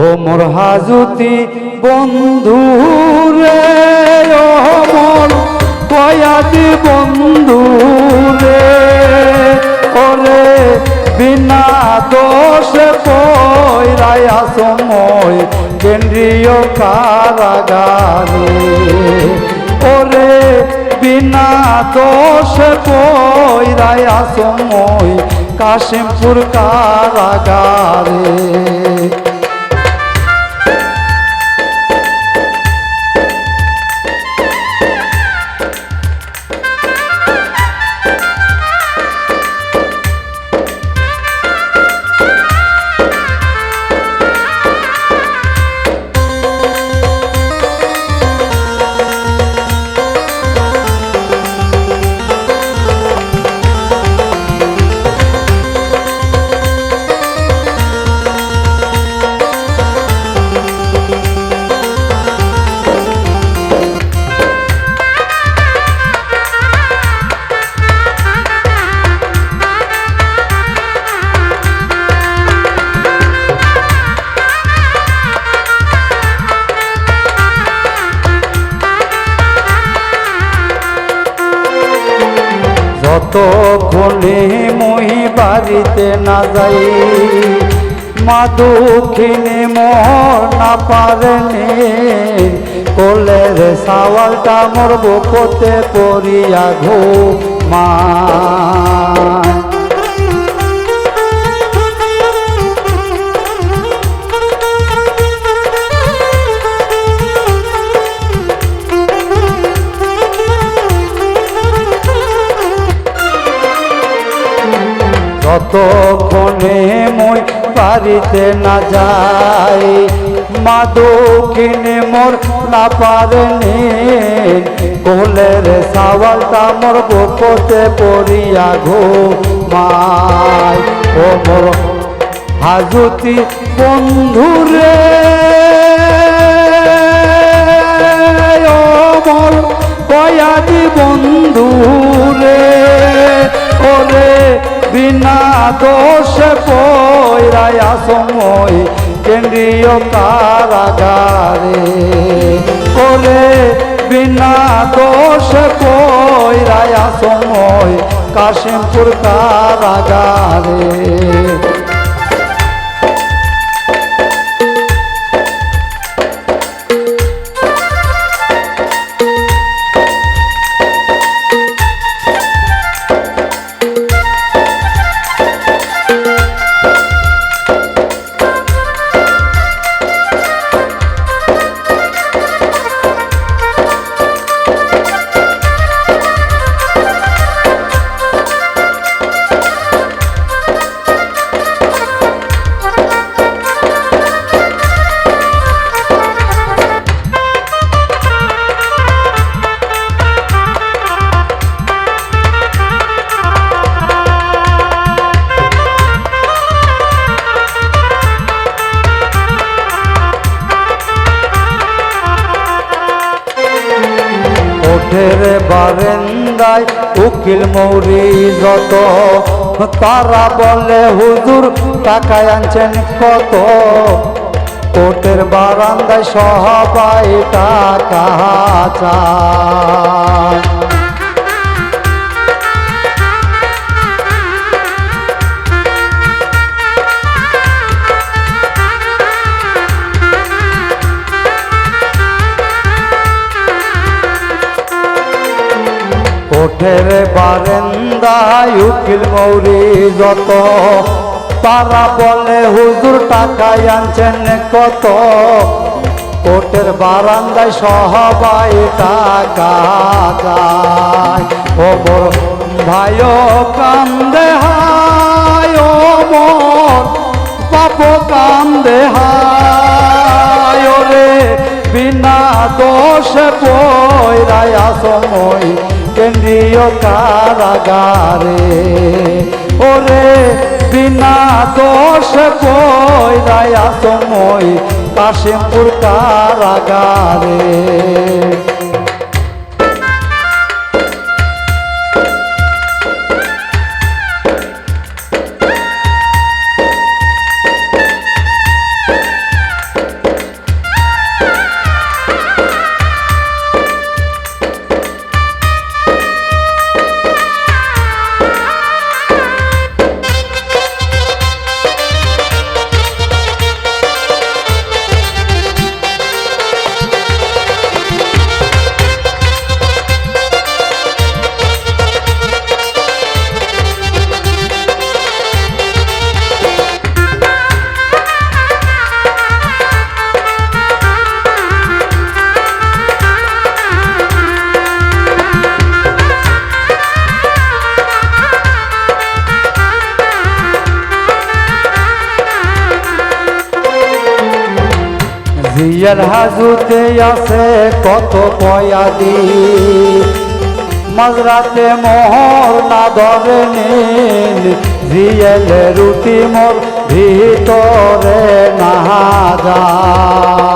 ও মোর হাজুতি বন্ধু রে ও মোর বন্ধু রে ওরে বিনা দোষে পয়রায়া সময় কেন্দ্রীয় কারাগারে। ওরে বিনা দোষে পয়রায়া সময় কাশিমপুর কারাগারে। যতক্ষণে মই বাড়িতে না যাই। মা দক্ষিণে মর না পারেনি। কোলের সাওয়ালটা মোর বকতে পড়িয়া ঘো বাড়িতে না যাই। মা দক্ষিণে মোর না পারেনি। কোলের সাওয়ালটা মোর বকতে পড়িয়া ঘো মায় ও মোর হাজুতি বন্ধুরে। সময় কেন্দ্রীয় কারাগারে। করে বিনা দোষ পয়রায়া সময় কাশিমপুর কারাগারে। বারেন্দায় উকিল মৌরি যত। তারা বলে, হুজুর, টাকায় আনছেন কত? কোর্টের বারান্দায় সবাই টাকা চায়। কোঠের বারেন্দায় উকিল মৌরি যত। তারা বলে, হুজুর টাকায় আনছেন কত? কোর্টের বারান্দায় সবাই টাকা ও বড় ভাই কান্দে হায়, ও মন পাপ কান্দে রে বিনা দোষে পয়রায়া সময় কেন্দ্রীয় কারাগারে। ওরে বিনা দোষে পয়রায়া সময় কাশিমপুর কারাগারে। জিয়ার হাজুতে আছে কত পয়াদি মাঝরাতে মোহর না ধরে নিন জিয়েলে রুটি মোর ভিতরে না যায়।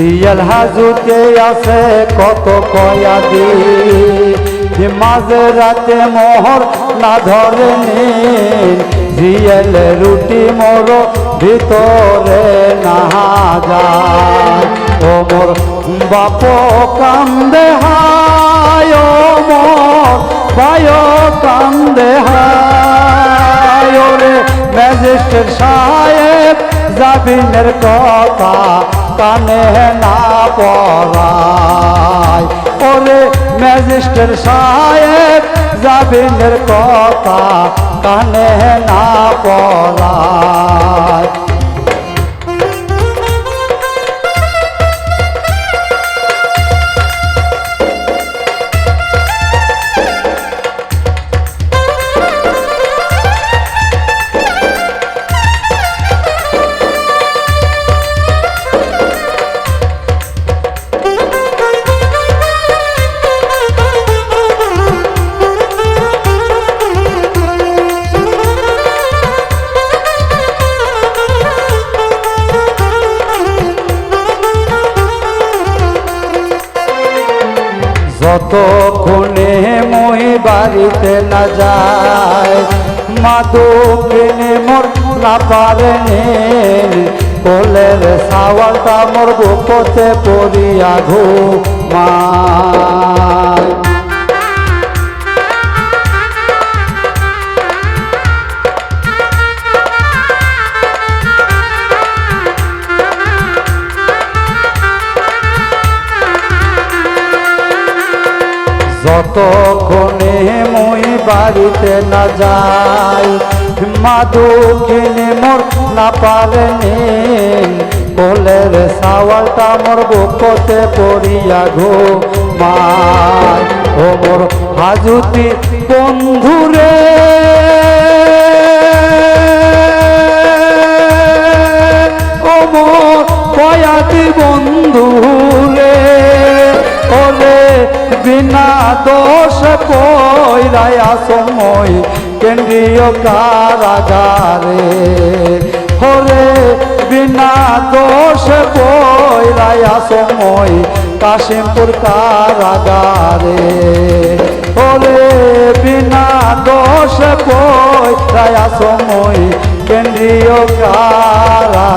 জিয়াল হাজুতে আছে কত কয়াদি। মাঝে রাতে মোহর না ধরে নিন রুটি মোর ভিতরে না যায়। ও মোর বাপ কান্দে হায়, ও মোর বায় কান্দে হায়। ওরে ম্যাজিস্ট্রেট সাহেব, জাবিনের কথা কানে না পড়ায়। ওরে ম্যাজিস্ট্রেট সাহেব, জাবিনের কথা কানে না পড়ায়। যতক্ষণে মই বাড়িতে না যায় মাদু কিনে মোর না পারে কোলের সাওয়ালটা মোর গোপতে পড়িয়া ঘুমায়। যতক্ষণে মই বাড়িতে না যাই। মাদু কিনে মোর না পারে কোলের সাওয়ালটা মোর বুকতে পড়িয়া ঘো মায় ও মোর হাজুতি বন্ধুরে ও মোর কয়াতি বন্ধুরে ওরে বিনা দোষ কইরায়া সময় কেন্দ্রীয় কারাগারে। হরে, বিনা দোষ কইরায়া সময় কাশিমপুর কারাগারে। ওরে বিনা দোষ কইরায়া সময় কেন্দ্রীয় কারাগারে।